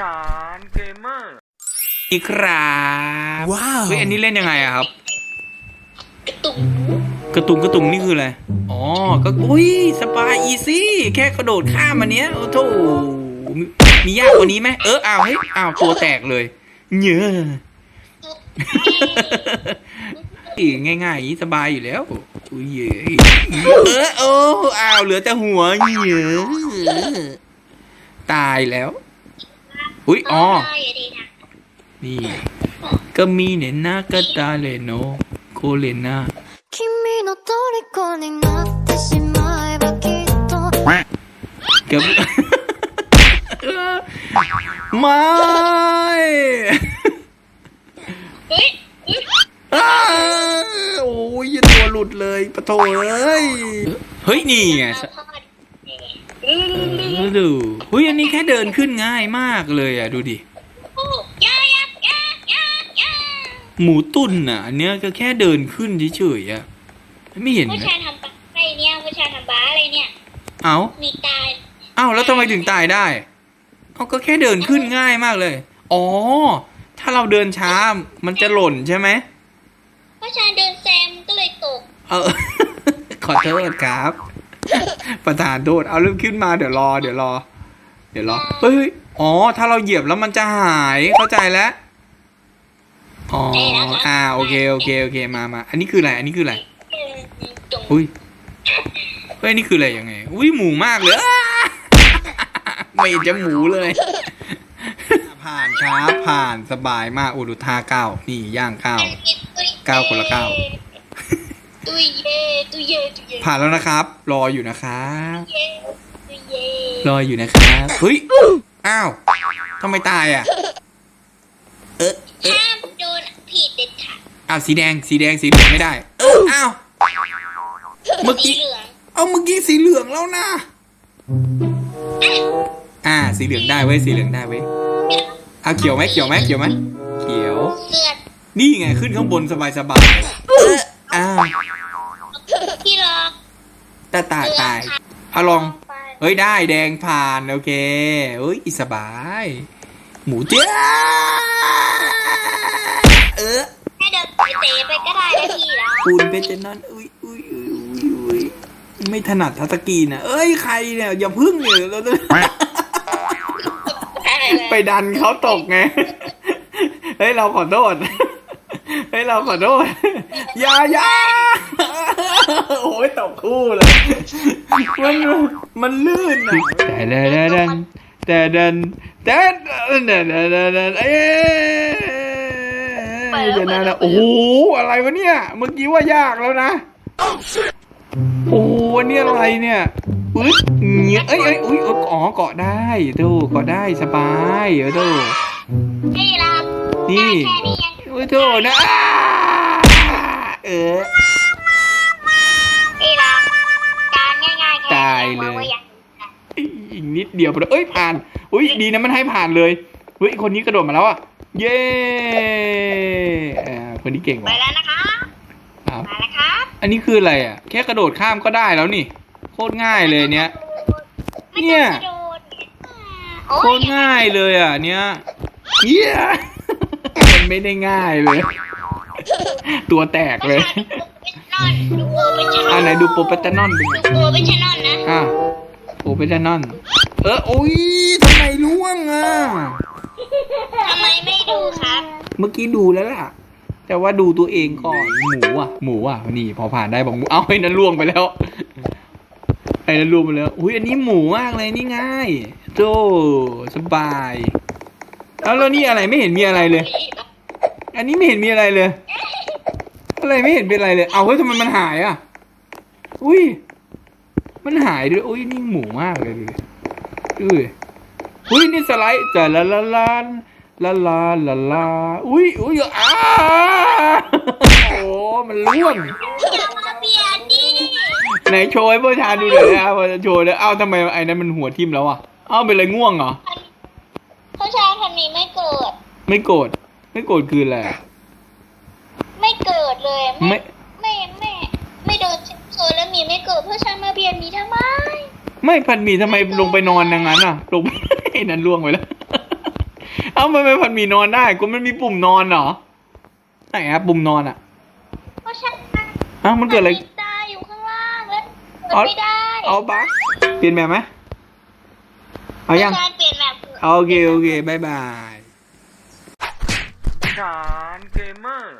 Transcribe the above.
ชานเกมเมอร์อีกครับว้าว เฮ้ยอันนี้เล่นยังไงอะครับ กระตุกกระตุงกระตุงนี่คืออะไร อ๋อ ก็อุ้ยสบายอีซี่ แค่กระโดดข้ามมันเนี้ยโอ้โถมีมียากกว่านี้ไหมเอออ้าวเฮ้ยอ้าวตัวแตกเลยเนื้ออีกง่ายๆอย่างนี้สบายอยู่แล้วอุ้ยเย้ยเออโอ้อ้าวเหลือแต่หัวเหนื้อตายแล้ว อุ้ยอ๋อ นี่ ก็มีเนี่ยนาก็ตาเลยโนโคเลน่าก็ไม่โอ้ยตัวหลุดเลยปะโถเอ้ย เฮ้ย นี่ไง ดูเฮ้ยอันนี้แค่เดินขึ้นง่ายมากเลยอะ ดูดิหมูตุ้นอะอันเนี้ยก็แค่เดินขึ้นเฉยๆอะไม่เห็นผู้ชายทำบ้าอะไรเนี่ยผู้ชายทำบ้าอะไรเนี่ย เอ้ามีตายเอ้าแล้วทำไมถึงตายได้เอาก็แค่เดินขึ้นง่ายมากเลย อ๋อ ถ้าเราเดินช้ามันจะหล่นใช่ไหมผู้ชายเดินแซมก็เลยตก เออขอโทษครับ ประธานโทษเอาเริ่มขึ้นมาเดี๋ยวรอ เดี๋ยวรอ เดี๋ยวรอเฮ้ยอ๋อ ถ้าเราเหยียบแล้วมันจะหายเข้าใจแล้วอ๋ออ่าโอเคโอเคโอเคมามาอันนี้คืออะไรอันนี้คืออะไรอุ้ยเฮ้ยนี่คืออะไรยังไงอุ้ยหมูมากเลยไม่จะหมูเลย ผ่านครับผ่านสบายมากอุดุท่าเก้านี่ย่างเก้าเก้าคนละเก้า ตุยเย่ตุยเย่ตุยเย่ผ่านแล้วนะครับ รออยู่นะครับเย่ตุยเย่รออยู่นะครับเฮ้ยอ้าวทำไมตายอะ เออเออห้ามโดนผิดเด็ดขาดอ้าวสีแดงสีแดงสีเหลืองไม่ได้เอออ้าวเมื่อสีกี้เหลืองเอาเมื่อกี้สีเหลืองแล้วนะอ่า สีเหลืองได้เว้ยสีเหลืองได้เว้ยเอาเขียวไหมเขียวไหมเขียวไหมเขียว เลือดนี่ไงขึ้นข้างบนสบายสบายๆเออ อ้าวที่รอตาตายตายเอาลองเฮ้ยได้แดงผ่านโอเคเฮ้ยสบาย หมูเจ้าเออให้เดินไปเตะไปก็ได้นะพี่แล้วปูนเพชรนอนอุ้ยอุ้ยอุ้ยอุ้ยอุ้ยไม่ถนัดทัตตะกีนะเอ้ยใครเนี่ยอย่าพึ่งเนี่ยเราจะไปดันเขาตกไง เฮ้ยเราขอโทษ เฮ้ยเราขอโทษอย่าอย่าโอ้ยตกคู่เลย มันมันลื่นอะแต่เดินแต่เดินแต่เดินแต่เดินแต่เดินเอ๊ะเดี๋ยวนะนะโอ้โหอะไรวะเนี่ย เมื่อกี้ว่ายากแล้วนะโอ้โหอันนี้อะไรเนี่ยอุ้ยเงี้ยเอ้ยเอ้ยอุ้ยอ๋อเกาะได้ดูเกาะได้สบายเออดูพี่รับนี่แค่นี้ยัง อุ้ยโถนะอ้าเออพี่รับการง่ายๆแค่ตายเลยว่าอย่างอีกนิดเดียวพอเอ้ยผ่านอุ้ยดีนะมันให้ผ่านเลยเฮ้ยคนนี้กระโดดมาแล้วอะเย้อ่าคนนี้เก่งไปว่ะแล้วนะคะครับ มาแล้วครับอันนี้คืออะไรอะ แค่กระโดดข้ามก็ได้แล้วนี่ โคตรง่ายเลยเนี้ยเนี่ยไม่ต้องกระโดดโอ้โคตรง่ายเลยอะ เนี้ยเยี่ยมัน ไม่ได้ง่ายเลย ตัวแตกเลยนอนดูโอเป็นชนอ่าอนไหนดูโปรเปตานอนเป็นไงดูโอเป็นชนอนนะอะโปรเปตานอน เออโอ้ยทำไมล่วงอะ ทำไมไม่ดูครับเมื่อกี้ดูแล้วล่ะ แต่ว่าดูตัวเองก่อน หมูอะ หมูอะ นี่พอผ่านได้บอกหมู เอ้าไอ้นั้นล่วงไปแล้ว ไอ้นั้นล่วงไปแล้ว อุ้ยอันนี้หมูมากเลยนี่ง่ายโจสบาย แล้วแล้วนี่อะไรไม่เห็นมีอะไรเลย อันนี้ไม่เห็นมีอะไรเลย อะไรไม่เห็นเป็นอะไรเลย เอาเฮ้ยทำไมมันหายอะ อุ้ย มันหายด้วย อุ้ยนี่หมูมากเลยดูดิอุ้ยอุ้ยนี่สไลด์จะละละลานละลาละลาอุ้ยอุ้ยอ้าโอ้มันร่วงอย่ามาเบียดดิไหนโชว์ให้พ่อชาดูหน่อยนะพ่อจะโชว์เลยเอ้าทำไมไอ้นั้นมันหัวทิ่มแล้วอะเอ้าเป็นอะไรง่วงเหรอผู้ชายคนนี้ไม่เกิดไม่โกรธ ไม่โกรธคืออะไรอะไม่เกิดเลยไม่ ไม่ไม่ ไม่โดนโซนแล้วมีไม่เกิดผู้ชายมาเบียดมีทำไม ไม่พันหมีทำไมลงไปนอนอย่างนั้นอะ ลงไป ไอ้นั้นล่วงไปแล้ว เอ้ามันไม่พันหมีนอนได้กูมันมีปุ่มนอนเหรอไหนอะปุ่มนอนอะเพราะฉันเอ้ามันเกิดอะไรมีตาอยู่ข้างล่างแล้วกดเอาไม่ได้เอาบักเปลี่ยนแบบไหมเอายัง การเปลี่ยนแบบ โอเค โอเคบายบายฐานเกมเมอร์